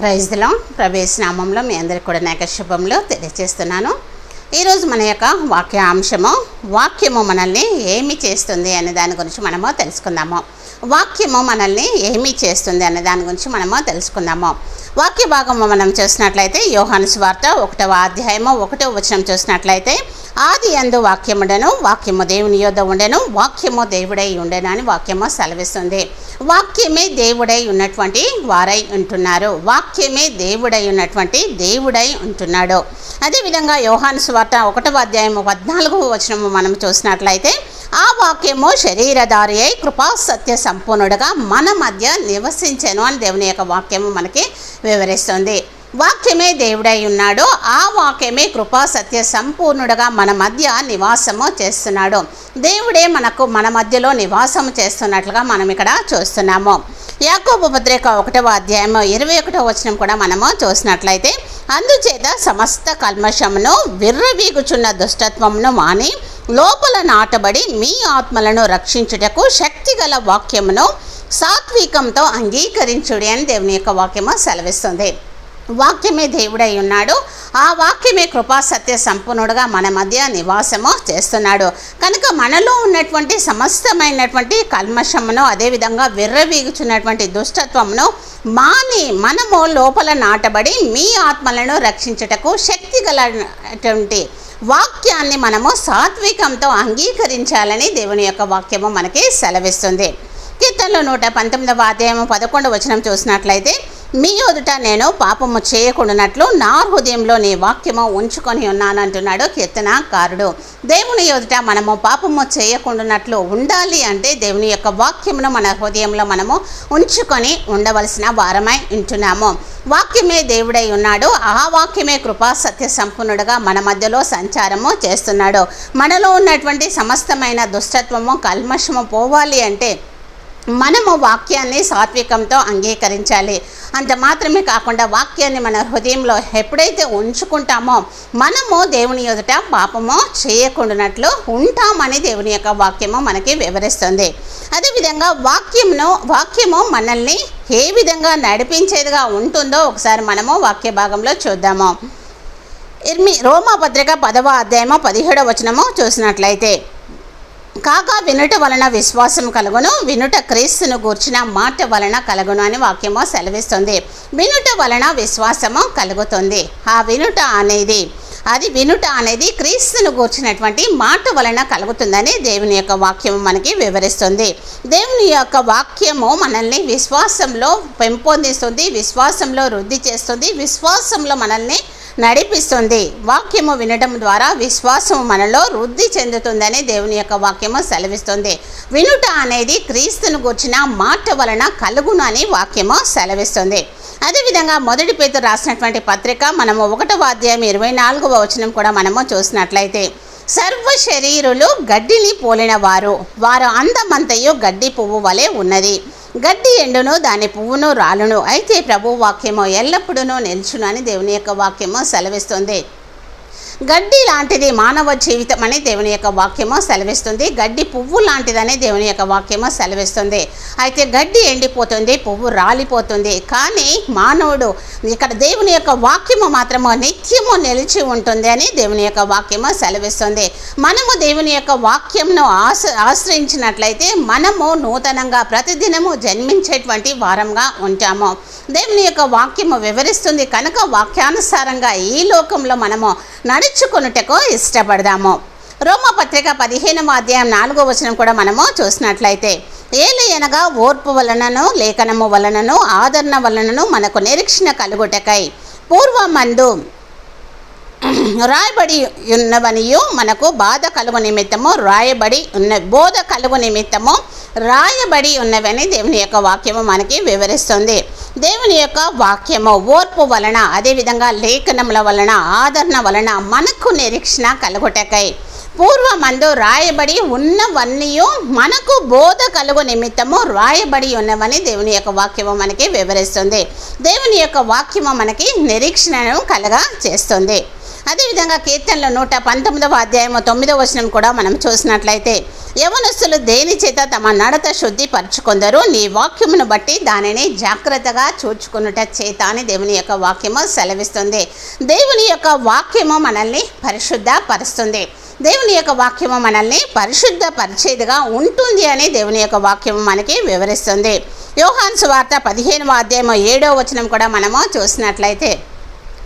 ప్రైజ్లో ప్రవేశనామంలో మీ అందరికి కూడా నాయక శుభంలో తెలియజేస్తున్నాను. ఈరోజు మన యొక్క వాక్యాంశము వాక్యము మనల్ని ఏమి చేస్తుంది అనే దాని గురించి మనము తెలుసుకుందాము. వాక్యము మనల్ని ఏమి చేస్తుంది అనే దాని గురించి మనము తెలుసుకుందాము. వాక్య భాగము మనం చూసినట్లయితే యోహాను స్వార్త ఒకటవ అధ్యాయము ఒకటో వచనం చూసినట్లయితే ఆది అందు వాక్యముడను వాక్యము దేవుని యొద్ద ఉండెను వాక్యము దేవుడై ఉండెను అని వాక్యము సెలవిస్తుంది. వాక్యమే దేవుడై ఉన్నటువంటి వారై ఉంటున్నారు. వాక్యమే దేవుడై ఉన్నటువంటి దేవుడై ఉంటున్నాడు. అదేవిధంగా యోహాను స్వార్త ఒకటవ అధ్యాయము పద్నాలుగు వచనము మనం చూసినట్లయితే ఆ వాక్యము శరీరధారి అయి కృపా సత్య సంపూర్ణుడుగా మన మధ్య నివసించను అని దేవుని యొక్క వాక్యము మనకి వివరిస్తుంది. వాక్యమే దేవుడై ఉన్నాడు. ఆ వాక్యమే కృపా సత్య సంపూర్ణుడుగా మన మధ్య నివాసము చేస్తున్నాడు. దేవుడే మనకు మన మధ్యలో నివాసము చేస్తున్నట్లుగా మనం ఇక్కడ చూస్తున్నాము. యాకోబు పత్రిక ఒకటవ అధ్యాయము ఇరవై ఒకటవ వచనం కూడా మనము చూసినట్లయితే అందుచేత సమస్త కల్మషమును విర్రవీగుచున్న దుష్టత్వమును మాని లోపల నాటబడి మీ ఆత్మలను రక్షించుటకు శక్తిగల వాక్యమును సాత్వికంతో అంగీకరించుడి అని దేవుని యొక్క వాక్యము సెలవిస్తుంది. వాక్యమే దేవుడై ఉన్నాడు. ఆ వాక్యమే కృపా సత్య సంపూర్ణుడుగా మన మధ్య నివాసము చేస్తున్నాడు. కనుక మనలో ఉన్నటువంటి సమస్తమైనటువంటి కల్మషమును అదేవిధంగా విర్రవీగుచున్నటువంటి దుష్టత్వమును మాని మనము లోపల నాటబడి మీ ఆత్మలను రక్షించుటకు శక్తి గలటువంటి వాక్యాన్ని మనము సాత్వికంతో అంగీకరించాలని దేవుని యొక్క వాక్యము మనకి సెలవిస్తుంది. కీర్తనలో నూట పంతొమ్మిదవ అధ్యాయము పదకొండు వచనం చూసినట్లయితే మీ ఎదుట నేను పాపము చేయకుండానట్లు నా హృదయంలో నీ వాక్యము ఉంచుకొని ఉన్నాను అంటున్నాడు కీర్తనకారుడు. దేవుని ఎదుట మనము పాపము చేయకుండానట్లు ఉండాలి అంటే దేవుని యొక్క వాక్యమును మన హృదయంలో మనము ఉంచుకొని ఉండవలసిన వారమై ఉంటున్నాము. వాక్యమే దేవుడై ఉన్నాడు. ఆ వాక్యమే కృపా సత్య సంపన్నుడుగా మన మధ్యలో సంచారము చేస్తున్నాడు. మనలో ఉన్నటువంటి సమస్తమైన దుష్టత్వము కల్మషము పోవాలి అంటే మనము వాక్యాన్ని సాత్వికంతో అంగీకరించాలి. అంత మాత్రమే కాకుండా వాక్యాన్ని మన హృదయంలో ఎప్పుడైతే ఉంచుకుంటామో మనము దేవుని ఎదుట పాపము చేయకుండానట్లు ఉంటామని దేవుని యొక్క వాక్యము మనకి వివరిస్తుంది. అదేవిధంగా వాక్యమును వాక్యము మనల్ని ఏ విధంగా నడిపించేదిగా ఉంటుందో ఒకసారి మనము వాక్య భాగంలో చూద్దాము. ఇర్మి రోమా పత్రిక పదవ అధ్యాయము పదిహేడవ వచనము చూసినట్లయితే కాగా వినుట వలన విశ్వాసం కలుగును వినుట క్రీస్తును గూర్చిన మాట వలన కలుగును అని వాక్యము సెలవిస్తుంది. వినుట వలన విశ్వాసము కలుగుతుంది. ఆ వినుట అనేది అది వినుట అనేది క్రీస్తును గూర్చినటువంటి మాట వలన కలుగుతుందని దేవుని యొక్క వాక్యం మనకి వివరిస్తుంది. దేవుని యొక్క వాక్యము మనల్ని విశ్వాసంలో పెంపొందిస్తుంది విశ్వాసంలో వృద్ధి చేస్తుంది విశ్వాసంలో మనల్ని నడిపిస్తుంది. వాక్యము వినడం ద్వారా విశ్వాసము మనలో వృద్ధి చెందుతుందని దేవుని యొక్క వాక్యము సెలవిస్తుంది. వినుట అనేది క్రీస్తును గుర్చిన మాట వలన కలుగును అని వాక్యము సెలవిస్తుంది. అదేవిధంగా మొదటి పేరు రాసినటువంటి పత్రిక మనము ఒకటవ అధ్యాయం ఇరవై నాలుగవ వచనం కూడా మనము చూసినట్లయితే సర్వ శరీరులు గడ్డిని పోలిన వారు వారు అందమంతయు గడ్డి పువ్వు వలె ఉన్నది. గడ్డి ఎండును దాని పువ్వును రాలును అయితే ప్రభు వాక్యము ఎల్లప్పుడూ నిల్చును అని దేవుని యొక్క వాక్యము సెలవిస్తుంది. గడ్డి లాంటిది మానవ జీవితం అని దేవుని యొక్క వాక్యము సెలవిస్తుంది. గడ్డి పువ్వు లాంటిదని దేవుని యొక్క వాక్యము సెలవిస్తుంది. అయితే గడ్డి ఎండిపోతుంది పువ్వు రాలిపోతుంది. కానీ మానవుడు ఇక్కడ దేవుని యొక్క వాక్యము మాత్రము నిత్యము నిలిచి ఉంటుంది అని దేవుని యొక్క వాక్యము సెలవిస్తుంది. మనము దేవుని యొక్క వాక్యంను ఆశ ఆశ్రయించినట్లయితే మనము నూతనంగా ప్రతిదినము జన్మించేటువంటి వారంగా ఉంటాము. దేవుని యొక్క వాక్యము వివరిస్తుంది. కనుక వాక్యానుసారంగా ఈ లోకంలో మనము నడుచుకొనుటకు ఇష్టపడదాము. రోమపత్రిక పదిహేనవ అధ్యాయం నాలుగో వచనం కూడా మనము చూసినట్లయితే ఏలయనగా ఓర్పు వలనను లేఖనము వలనను ఆదరణ వలనను మనకు నిరీక్షణ కలుగుటకై పూర్వమందు రాయబడి ఉన్నవనియు మనకు బాధ కలుగు నిమిత్తము రాయబడి ఉన్న బోధ కలుగు నిమిత్తము రాయబడి ఉన్నవని దేవుని యొక్క వాక్యము మనకి వివరిస్తుంది. దేవుని యొక్క వాక్యము ఓర్పు వలన అదేవిధంగా లేఖనముల వలన ఆదరణ వలన మనకు నిరీక్షణ కలుగుటకై. పూర్వమందు రాయబడి ఉన్నవన్నీయు మనకు బోధ కలుగు నిమిత్తము రాయబడి ఉన్నవని దేవుని యొక్క వాక్యము మనకి వివరిస్తుంది. దేవుని యొక్క వాక్యము మనకి నిరీక్షణను కలగ చేస్తుంది. అదేవిధంగా కీర్తనలో నూట పంతొమ్మిదవ అధ్యాయము తొమ్మిదవ వచనం కూడా మనం చూసినట్లయితే యవనస్తులు దేని చేత తమ నడత శుద్ధిపరుచుకొందరు నీ వాక్యమును బట్టి దానిని జాగ్రత్తగా చూచుకున్నట చేత అని దేవుని యొక్క వాక్యము సెలవిస్తుంది. దేవుని యొక్క వాక్యము మనల్ని పరిశుద్ధ పరుస్తుంది దేవుని యొక్క వాక్యము మనల్ని పరిశుద్ధ పరిచేదిగా ఉంటుంది అని దేవుని యొక్క వాక్యము మనకి వివరిస్తుంది. యోహాన్ సువార్త పదిహేను అధ్యాయము ఏడో వచనం కూడా మనము చూసినట్లయితే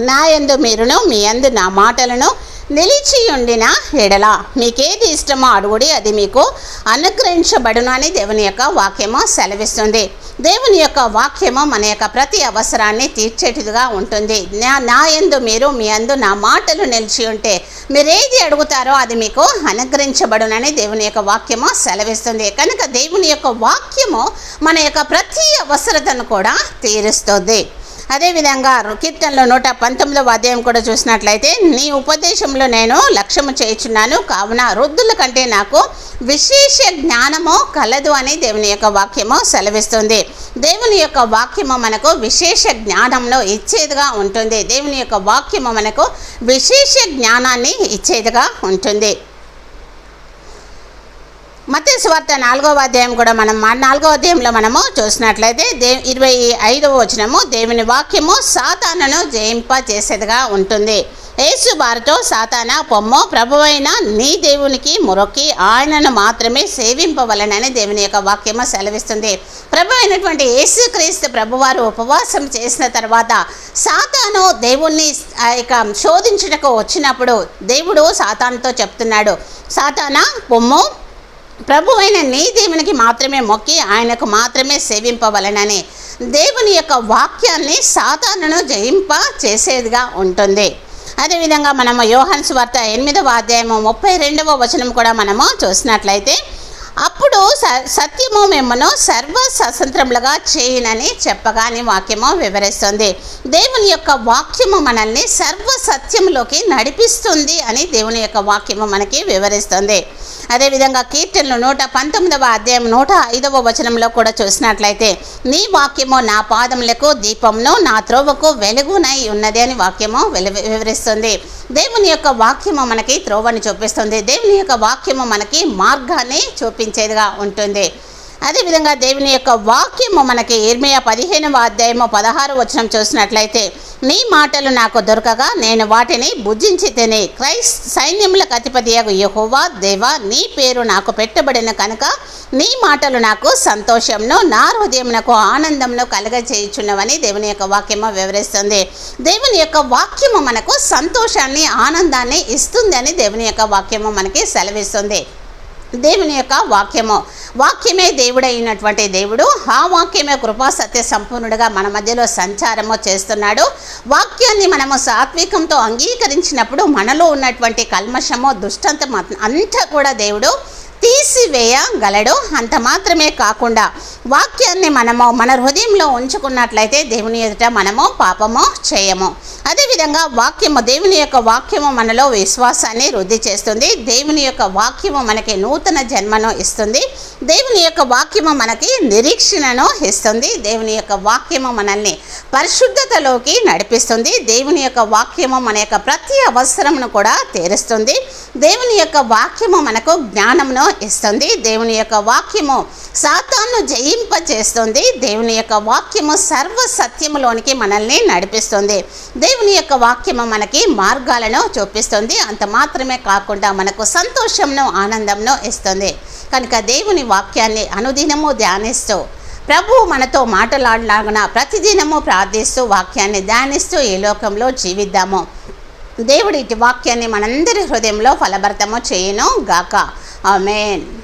నా యందు మీరును మీ యందు నా మాటలను నిలిచి ఉండిన ఎడల. మీకేది ఇష్టమో అడుగుడి అది మీకు అనుగ్రహించబడును అని దేవుని యొక్క వాక్యము సెలవిస్తుంది. దేవుని యొక్క వాక్యము మన యొక్క ప్రతి అవసరాన్ని తీర్చేటిదిగా ఉంటుంది. నా నా యందు మీరు మీ అందు నా మాటలు నిలిచి ఉంటే మీరేది అడుగుతారో అది మీకు అనుగ్రహించబడునని దేవుని యొక్క వాక్యము సెలవిస్తుంది. కనుక దేవుని యొక్క వాక్యము మన యొక్క ప్రతి అవసరతను కూడా తీరుస్తుంది. అదేవిధంగా కీర్తనలో నూట పంతొమ్మిదవ అధ్యాయం కూడా చూసినట్లయితే నీ ఉపదేశంలో నేను లక్ష్యము చేయుచున్నాను. కావున వృద్ధుల కంటే నాకు విశేష జ్ఞానము కలదు అని దేవుని యొక్క వాక్యము సెలవిస్తుంది. దేవుని యొక్క వాక్యము మనకు విశేష జ్ఞానంలో ఇచ్చేదిగా ఉంటుంది. దేవుని యొక్క వాక్యము మనకు విశేష జ్ఞానాన్ని ఇచ్చేదిగా ఉంటుంది. మత స్వార్థ నాలుగవ అధ్యాయం కూడా మనం మా నాలుగవ అధ్యాయంలో మనము చూసినట్లయితే దే ఇరవై ఐదవ వచనము దేవుని వాక్యము సాతానను జయింప చేసేదిగా ఉంటుంది. యేసు వారితో సాతాన పొమ్ము ప్రభువైన నీ దేవునికి మొరొక్కి ఆయనను మాత్రమే సేవింపవలనని దేవుని యొక్క వాక్యము సెలవిస్తుంది. ప్రభు అయినటువంటి యేసుక్రీస్తు ప్రభువారు ఉపవాసం చేసిన తర్వాత సాతాను దేవుణ్ణి ఆ యొక్క శోధించుటకు వచ్చినప్పుడు దేవుడు సాతానుతో చెప్తున్నాడు సాతాన పొమ్ము ప్రభు అయిన నీ దేవునికి మాత్రమే మొక్కి ఆయనకు మాత్రమే సేవింపవలనని దేవుని యొక్క వాక్యాన్ని సాధారణను జయింప చేసేదిగా ఉంటుంది. అదేవిధంగా మనము యోహన్స్ వార్త ఎనిమిదవ అధ్యాయము ముప్పై రెండవ వచనం కూడా మనము చూసినట్లయితే అప్పుడు స సత్యము మిమ్మను సర్వ స్వతంత్రములుగా చేయనని చెప్పగాని వాక్యము వివరిస్తుంది. దేవుని యొక్క వాక్యము మనల్ని సర్వ సత్యంలోకి నడిపిస్తుంది అని దేవుని యొక్క వాక్యము మనకి వివరిస్తుంది. అదేవిధంగా కీర్తనలు నూట పంతొమ్మిదవ అధ్యాయం నూట ఐదవ వచనంలో కూడా చూసినట్లయితే నీ వాక్యము నా పాదములకు దీపమును నా త్రోవకు వెలుగునై ఉన్నది అని వాక్యము వెలు- వివరిస్తుంది. దేవుని యొక్క వాక్యము మనకి త్రోవని చూపిస్తుంది. దేవుని యొక్క వాక్యము మనకి మార్గాన్ని చూపించేదిగా ఉంటుంది. అదేవిధంగా దేవుని యొక్క వాక్యము మనకి ఇర్మియా పదిహేనవ అధ్యాయము పదహారు వచనం చూసినట్లయితే నీ మాటలు నాకు దొరకగా నేను వాటిని భుజించి తిని క్రైస్ట్ సైన్యములకు అధిపతియగు యహోవా దేవా నీ పేరు నాకు పెట్టబడిన కనుక నీ మాటలు నాకు సంతోషంను నా హృదయమునకు ఆనందంను కలగచేయుచున్నవని దేవుని యొక్క వాక్యము వివరిస్తుంది. దేవుని యొక్క వాక్యము మనకు సంతోషాన్ని ఆనందాన్ని ఇస్తుంది అని దేవుని యొక్క వాక్యము మనకి సెలవిస్తుంది. దేవుని యొక్క వాక్యము. వాక్యమే దేవుడైనటువంటి దేవుడు. ఆ వాక్యమే కృపా సత్య సంపూర్ణుడుగా మన మధ్యలో సంచారము చేస్తున్నాడు. వాక్యాన్ని మనము సాత్వికంతో అంగీకరించినప్పుడు మనలో ఉన్నటువంటి కల్మషము దుష్టంతం అంతా కూడా దేవుడు తీసివేయగలడో అంత మాత్రమే కాకుండా వాక్యాన్ని మనము మన హృదయంలో ఉంచుకున్నట్లయితే దేవుని ఎదుట మనము పాపము చేయము. అదేవిధంగా వాక్యము దేవుని యొక్క వాక్యము మనలో విశ్వాసాన్ని వృద్ధి చేస్తుంది. దేవుని యొక్క వాక్యము మనకి నూతన జన్మను ఇస్తుంది. దేవుని యొక్క వాక్యము మనకి నిరీక్షణను ఇస్తుంది. దేవుని యొక్క వాక్యము మనల్ని పరిశుద్ధతలోకి నడిపిస్తుంది. దేవుని యొక్క వాక్యము మన యొక్క ప్రతి అవసరమును కూడా తీరుస్తుంది. దేవుని యొక్క వాక్యము మనకు జ్ఞానమును ఇస్తుంది. దేవుని యొక్క వాక్యము సాతాను జయింపచేస్తుంది. దేవుని యొక్క వాక్యము సర్వ సత్యములోనికి మనల్ని నడిపిస్తుంది. దేవుని యొక్క వాక్యము మనకి మార్గాలను చూపిస్తుంది. అంత మాత్రమే కాకుండా మనకు సంతోషంను ఆనందంను ఇస్తుంది. కనుక దేవుని వాక్యాన్ని అనుదినము ధ్యానిస్తూ ప్రభు మనతో మాట్లాడలాగిన ప్రతిదినము ప్రార్థిస్తూ వాక్యాన్ని ధ్యానిస్తూ ఈ లోకంలో జీవిద్దాము. దేవుడి వాక్యాన్ని మనందరి హృదయంలో ఫలభరితము చేయను గాక. Amen.